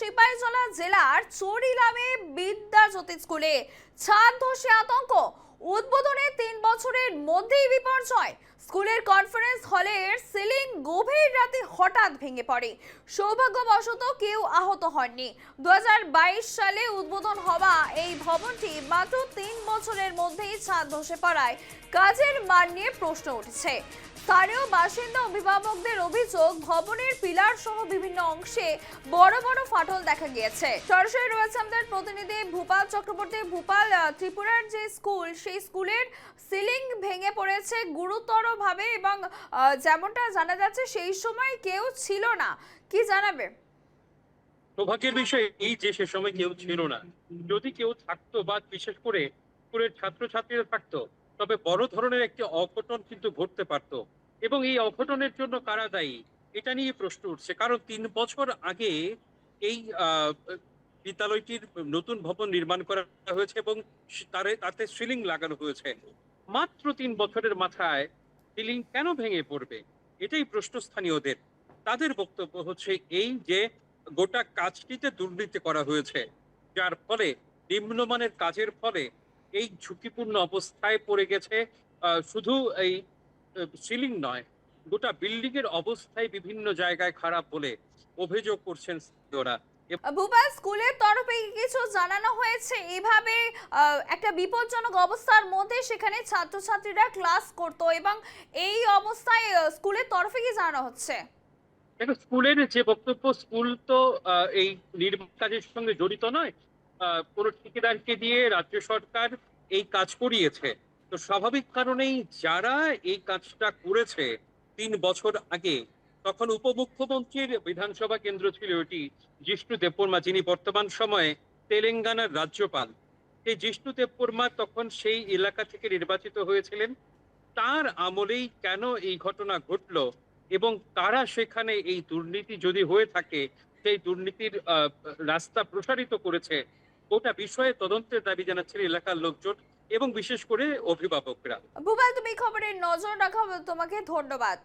সিপাহীজলা জেলার চরিলামে বিদ্যাজ্যোতি স্কুলে ছাদ ধসে আতঙ্ক। উদ্বোধনে তিন বছরের মধ্যেই বিপর্যয়। স্কুলের কনফারেন্স হলের সিলিং গভীর রাতে হঠাৎ ভেঙে পড়ে। সৌভাগ্যবশত কেউ আহত হননি। দু হাজার বাইশ সালে উদ্বোধন হওয়া এই ভবনটি মাত্র তিন বছরের মধ্যেই ছাদ ধসে পড়ায়। কাজের মান নিয়ে প্রশ্ন উঠেছে। স্থানীয় বাসিন্দা অভিভাবকদের অভিযোগ, ভবনের পিলার সহ বিভিন্ন অংশে বড় বড় ফাটল দেখা গিয়েছে। সরাসরি রয়েছে আমাদের প্রতিনিধি ভূপাল চক্রবর্তী। ভূপাল ত্রিপুরার যে স্কুল, সেই স্কুলের সিলিং ভেঙে পড়েছে গুরুতরভাবে এবং যেমনটা জানা যাচ্ছে, সেই সময় কেউ ছিল না। কি জানাবে? সৌভাগ্যের বিষয় এই যে সে সময় কেউ ছিল না। যদি কেউ থাকতো বা বিশেষ করে স্কুলের ছাত্রছাত্রীরা থাকতো, তবে বড় ধরনের একটি অঘটন কিন্তু ঘটতে পারত। এবং এই অঘটনের জন্য কারা দায়ী? এটা নিয়ে প্রশ্ন উঠছে। কারণ তিন বছর আগে এই বিদ্যালয়টির নতুন ভবন নির্মাণ করা হয়েছে এবং তারে, তাতে সিলিং লাগানো হয়েছে। মাত্র তিন বছরের মাথায় সিলিং কেন ভেঙে পড়বে? এটাই প্রশ্ন স্থানীয়দের তাদের বক্তব্য হচ্ছে এই যে গোটা কাজটিতে দুর্নীতি করা হয়েছে। যার ফলে, নিম্নমানের কাজের ফলে এই ঝুঁকিপূর্ণ অবস্থায় পড়ে গেছে শুধু এই সিলিং নয় গোটা বিল্ডিং এর অবস্থায় বিভিন্ন জায়গায় খারাপ বলে অভিযোগ করছেন ওরা ভূপাল স্কুলের তরফে কিছু জানানো হয়েছে? এভাবে একটা বিপজ্জনক অবস্থার মধ্যে সেখানে ছাত্রছাত্রীরা ক্লাস করতো এবং এই অবস্থায় স্কুলের তরফে কি জানানো হচ্ছে? দেখো স্কুলের যে বক্তব্য স্কুল তো এই নির্মাণ কাজের সঙ্গে জড়িত নয়। কোনো ঠিকাদারকে দিয়ে রাজ্য সরকার এই কাজ করিয়েছে। তো স্বাভাবিক কারণেই যারা এই কাজটা করেছে তিন বছর আগে, তখন উপমুখ্যমন্ত্রীর বিধানসভা কেন্দ্র ছিল এটি, জিষ্ণু দেববর্মা, যিনি বর্তমান সময়ে তেলেঙ্গানার রাজ্যপাল। সেই জিষ্ণু দেববর্মা তখন সেই এলাকা থেকে নির্বাচিত হয়েছিলেন। তার আমলেই কেন এই ঘটনা ঘটলো এবং তারা সেখানে এই দুর্নীতি যদি হয়ে থাকে, সেই দুর্নীতির রাস্তা প্রসারিত করেছে গোটা বিষয়ে তদন্তের দাবি জানাচ্ছেন এলাকার লোকজন। এবং বিশেষ করে অভিভাবকরা। ভূপাল তুমি খবরের নজর রাখা তোমাকে ধন্যবাদ।